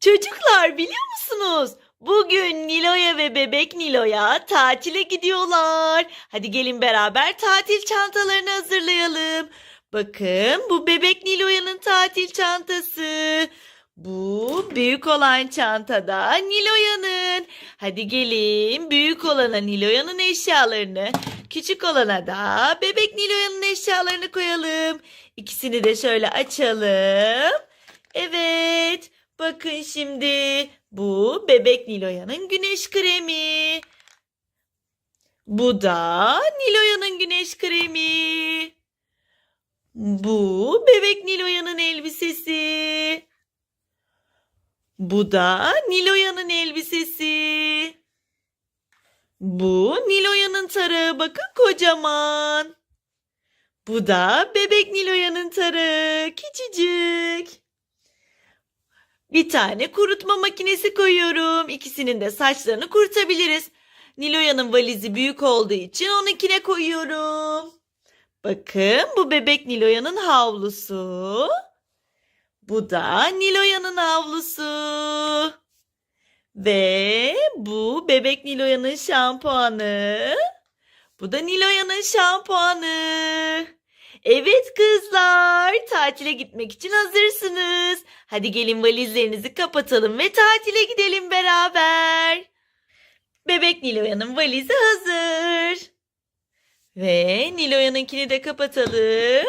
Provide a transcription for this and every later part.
Çocuklar biliyor musunuz? Bugün Nilo'ya ve bebek Nilo'ya tatile gidiyorlar. Hadi gelin beraber tatil çantalarını hazırlayalım. Bakın bu bebek Nilo'yanın tatil çantası. Bu büyük olan çantada Nilo'yanın. Hadi gelin büyük olana Nilo'yanın eşyalarını, küçük olana da bebek Nilo'yanın eşyalarını koyalım. İkisini de şöyle açalım. Evet. Bakın şimdi bu bebek Nilo'yanın güneş kremi. Bu da Nilo'yanın güneş kremi. Bu bebek Nilo'yanın elbisesi. Bu da Nilo'yanın elbisesi. Bu Nilo'yanın tarağı bakın kocaman. Bu da bebek Nilo'yanın tarağı küçücük. Bir tane kurutma makinesi koyuyorum. İkisinin de saçlarını kurutabiliriz. Nilo'yanın valizi büyük olduğu için onunkine koyuyorum. Bakın bu bebek Nilo'yanın havlusu. Bu da Nilo'yanın havlusu. Ve bu bebek Nilo'yanın şampuanı. Bu da Nilo'yanın şampuanı. Evet kızlar, tatile gitmek için hazırsınız. Hadi gelin valizlerinizi kapatalım ve tatile gidelim beraber. Bebek Nilo'yanın valizi hazır. Ve Nilo'yanınkini de kapatalım.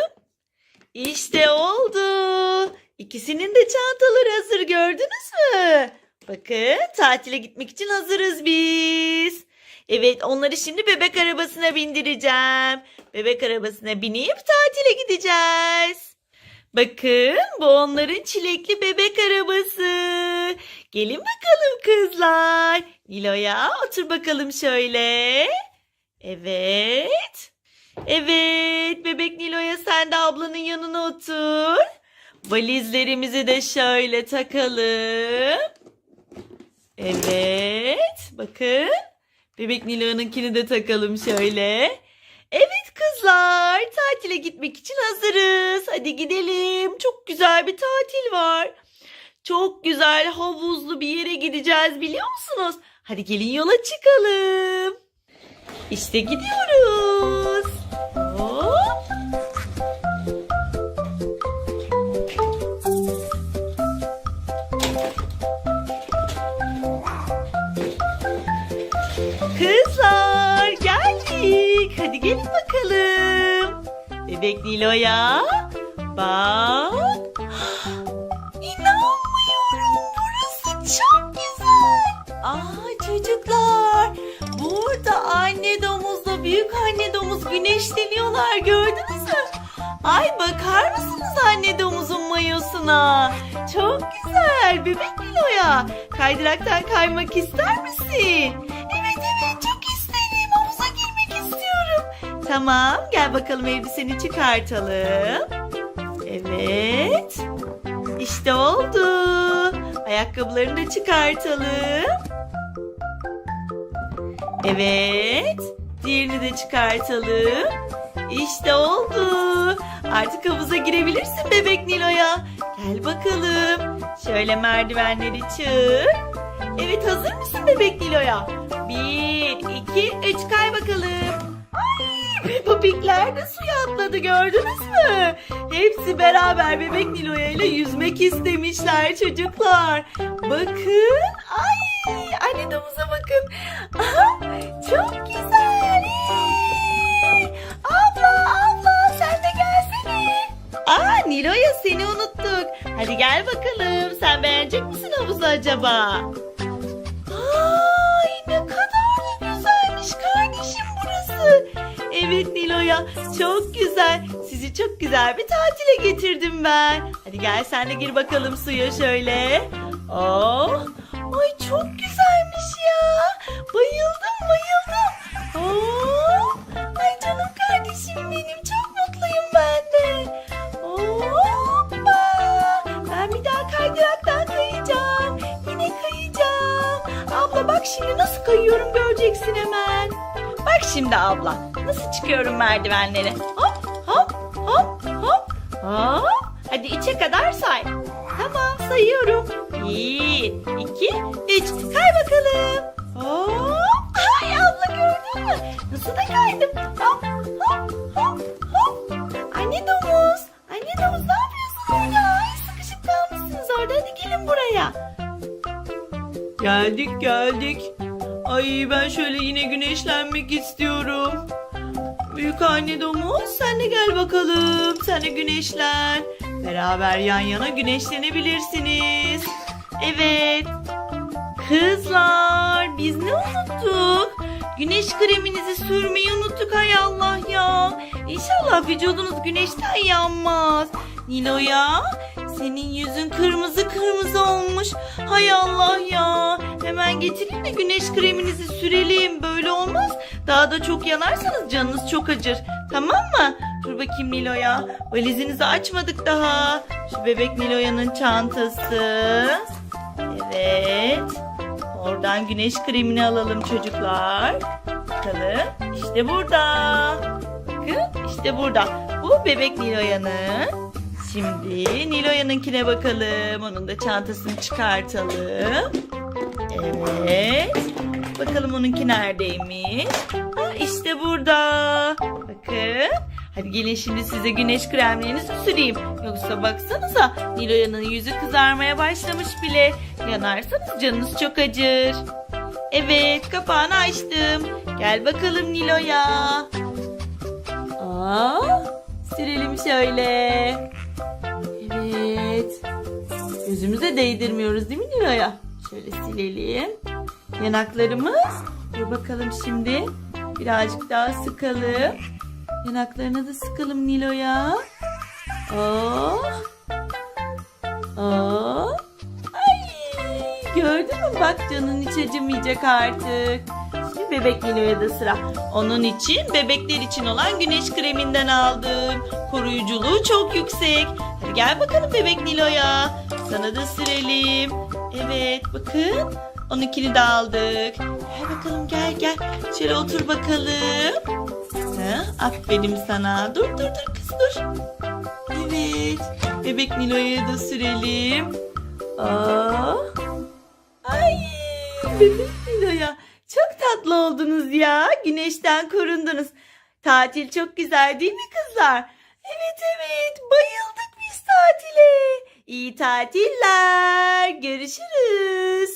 İşte oldu. İkisinin de çantaları hazır gördünüz mü? Bakın tatile gitmek için hazırız biz. Evet onları şimdi bebek arabasına bindireceğim. Bebek arabasına binip tatile gideceğiz. Bakın bu onların çilekli bebek arabası. Gelin bakalım kızlar. Nilo'ya otur bakalım şöyle. Evet. Evet bebek Nilo'ya sen de ablanın yanına otur. Valizlerimizi de şöyle takalım. Evet bakın. Bebek Nilo'nunkini de takalım şöyle. Evet kızlar, tatile gitmek için hazırız. Hadi gidelim. Çok güzel bir tatil var. Çok güzel havuzlu bir yere gideceğiz biliyor musunuz? Hadi gelin yola çıkalım. İşte gidiyoruz. Bebek Nilo'ya. Bak. İnanmıyorum. Burası çok güzel. Aa çocuklar. Burada anne domuzla büyük anne domuz güneşleniyorlar. Gördünüz mü? Ay bakar mısınız anne domuzun mayosuna? Çok güzel. Bebek Nilo'ya. Kaydıraktan kaymak ister misin? Tamam gel bakalım elbiseni çıkartalım. Evet. İşte oldu. Ayakkabılarını da çıkartalım. Evet. Diğerini de çıkartalım. İşte oldu. Artık havuza girebilirsin bebek Nilo'ya. Gel bakalım. Şöyle merdivenleri çık. Evet hazır mısın bebek Nilo'ya? Bir, iki, üç kay bakalım. Ay Pig'ler de suya atladı gördünüz mü? Hepsi beraber bebek Nilo'ya ile yüzmek istemişler çocuklar. Bakın. Ay anne domuza bakın. Aha, çok güzel. Abla abla sen de gelsene. Aa Nilo'ya seni unuttuk. Hadi gel bakalım. Sen beğenecek misin havuzu acaba? Çok güzel. Sizi çok güzel bir tatile getirdim ben. Hadi gel sen de gir bakalım suya şöyle. Oh, ay çok güzelmiş ya. Bayıldım bayıldım. Şimdi abla nasıl çıkıyorum merdivenleri. Hop hop hop hop hop. Hadi içe kadar say. Tamam sayıyorum. Bir, iki, üç. Kay bakalım. Hop. Ay abla gördün mü? Nasıl da kaydım. Hop hop hop hop. Anne domuz. Anne domuz ne yapıyorsun orada? Ay sıkışıp kalmışsınız orada. Hadi gelin buraya. Geldik geldik. Ay ben şöyle yine güneşlenmek istiyorum. Büyük anne domuz sen de gel bakalım. Sen de güneşlen. Beraber yan yana güneşlenebilirsiniz. Evet. Kızlar biz ne unuttuk? Güneş kreminizi sürmeyi unuttuk hay Allah ya. İnşallah vücudunuz güneşten yanmaz. Nilo'ya senin yüzün kırmızı kırmızı olmuş. Hay Allah ya. Hemen getireyim de güneş kreminizi sürelim. Böyle olmaz. Daha da çok yanarsanız canınız çok acır. Tamam mı? Dur bakayım Nilo'ya. Valizinizi açmadık daha. Şu bebek Nilo'yanın çantası. Evet. Oradan güneş kremini alalım çocuklar. Bakalım. İşte burada. Bakın işte burada. Bu bebek Nilo'yanın. Şimdi Nilo'yanınkine bakalım. Onun da çantasını çıkartalım. Evet. Bakalım onunki neredeymiş? Ha, işte burada. Bakın. Hadi gelin şimdi size güneş kremlerinizi süreyim. Yoksa baksanıza Nilo'yanın yüzü kızarmaya başlamış bile. Yanarsanız canınız çok acır. Evet kapağını açtım. Gel bakalım Nilo'ya. Aa, sürelim şöyle. Yüzümüze değdirmiyoruz değil mi Nilo'ya? Şöyle silelim. Yanaklarımız. Dur bakalım şimdi. Birazcık daha sıkalım. Yanaklarına da sıkalım Nilo'ya. Oh. Oh. Ay. Gördün mü? Bak canın hiç acımayacak artık. Şimdi bebek Nilo'ya da sıra. Onun için bebekler için olan güneş kreminden aldım. Koruyuculuğu çok yüksek. Hadi gel bakalım bebek Nilo'ya. Sana da sürelim. Evet bakın. Onunkini de aldık. Gel bakalım gel gel. Şöyle otur bakalım. Ha, aferin sana. Dur dur dur kız dur. Evet. Bebek Nilo'ya da sürelim. Aa. Ay bebek Nilo'ya. Çok tatlı oldunuz ya. Güneşten korundunuz. Tatil çok güzel değil mi kızlar? Evet evet bayıldık biz tatile. İyi tatiller. Görüşürüz.